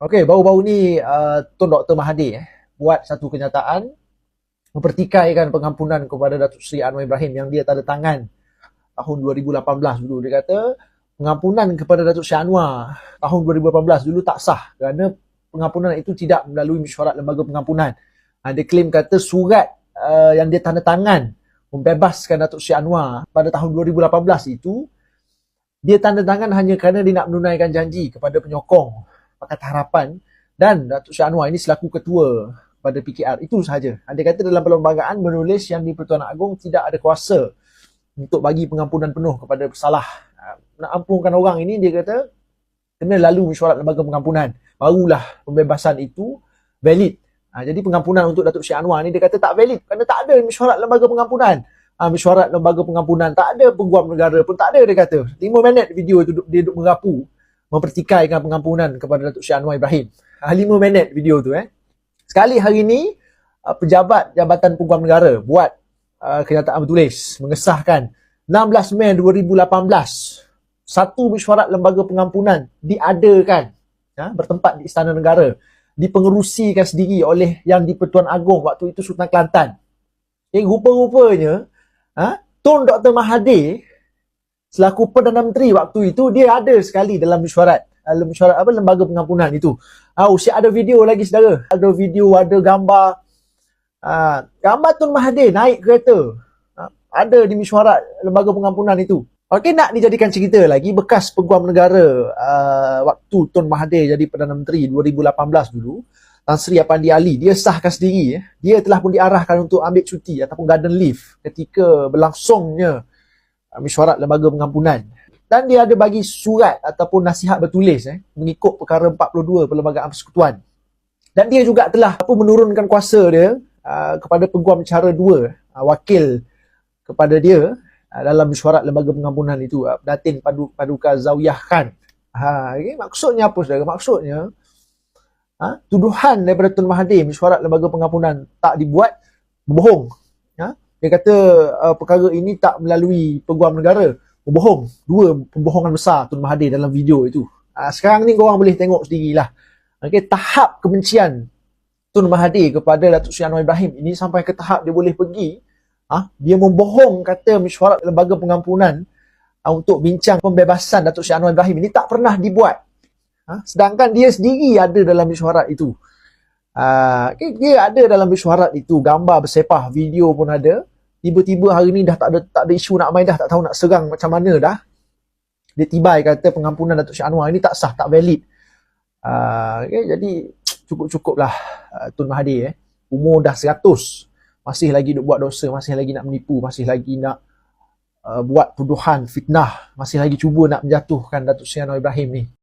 Okey, baru-baru ni uh, Tun Dr. Mahathir eh, buat satu kenyataan mempertikaikan pengampunan kepada Datuk Seri Anwar Ibrahim yang dia tanda tangan tahun 2018 dulu. Dia kata pengampunan kepada Datuk Seri Anwar tahun 2018 dulu tak sah kerana pengampunan itu tidak melalui mesyuarat lembaga pengampunan. Ha, dia claim kata surat uh, yang dia tanda tangan membebaskan Datuk Seri Anwar pada tahun 2018 itu dia tanda tangan hanya kerana dia nak menunaikan janji kepada penyokong Pakatan Harapan dan Datuk Syah Anwar ini selaku ketua pada PKR. Itu sahaja. Dia kata dalam perlembagaan menulis yang di Pertuan Agong tidak ada kuasa untuk bagi pengampunan penuh kepada pesalah. Ha, nak ampunkan orang ini dia kata kena lalu mesyuarat lembaga pengampunan. Barulah pembebasan itu valid. Ha, jadi pengampunan untuk Datuk Syah Anwar ni dia kata tak valid kerana tak ada mesyuarat lembaga pengampunan. Ha, mesyuarat lembaga pengampunan tak ada peguam negara pun tak ada dia kata. 5 minit video itu dia duduk merapu mempertikaikan pengampunan kepada Datuk Syed Anwar Ibrahim. Ha, lima minit video tu eh. Sekali hari ini uh, pejabat Jabatan Peguam Negara buat uh, kenyataan bertulis mengesahkan 16 Mei 2018 satu mesyuarat lembaga pengampunan diadakan ya, bertempat di Istana Negara dipengerusikan sendiri oleh yang di Pertuan Agong waktu itu Sultan Kelantan. Yang rupa-rupanya ha, Tun Dr. Mahathir selaku Perdana Menteri waktu itu dia ada sekali dalam mesyuarat dalam mesyuarat apa lembaga pengampunan itu. Ah uh, ada video lagi saudara. Ada video, ada gambar uh, gambar Tun Mahathir naik kereta. Uh, ada di mesyuarat lembaga pengampunan itu. Okey nak dijadikan cerita lagi bekas peguam negara uh, waktu Tun Mahathir jadi Perdana Menteri 2018 dulu. Tan Sri Apandi Ali dia sahkan sendiri eh. dia telah pun diarahkan untuk ambil cuti ataupun garden leave ketika berlangsungnya mesyuarat lembaga pengampunan dan dia ada bagi surat ataupun nasihat bertulis eh, mengikut perkara 42 Perlembagaan Persekutuan dan dia juga telah apa menurunkan kuasa dia uh, kepada peguam cara dua uh, wakil kepada dia uh, dalam mesyuarat lembaga pengampunan itu uh, Datin Padu, Paduka Zawiyah Khan ha, okay? maksudnya apa saudara? maksudnya ha, tuduhan daripada Tun Mahathir mesyuarat lembaga pengampunan tak dibuat berbohong dia kata uh, perkara ini tak melalui peguam negara. Berbohong. Dua pembohongan besar Tun Mahathir dalam video itu. Uh, sekarang ni korang boleh tengok sendirilah. Okay, tahap kebencian Tun Mahathir kepada Datuk Sri Anwar Ibrahim ini sampai ke tahap dia boleh pergi ha, dia membohong kata mesyuarat lembaga pengampunan uh, untuk bincang pembebasan Datuk Sri Anwar Ibrahim ini tak pernah dibuat. Ha, sedangkan dia sendiri ada dalam mesyuarat itu. Uh, dia ada dalam mesyuarat itu gambar bersepah, video pun ada tiba-tiba hari ni dah tak ada tak ada isu nak main dah tak tahu nak serang macam mana dah. Dia tibai kata pengampunan Datuk Syed Anwar. Ini tak sah tak valid. Uh, ah, okay, jadi cukup-cukup lah uh, Tun Mahathir eh. umur dah 100 masih lagi nak buat dosa masih lagi nak menipu masih lagi nak uh, buat tuduhan fitnah masih lagi cuba nak menjatuhkan Datuk Syed Anwar Ibrahim ni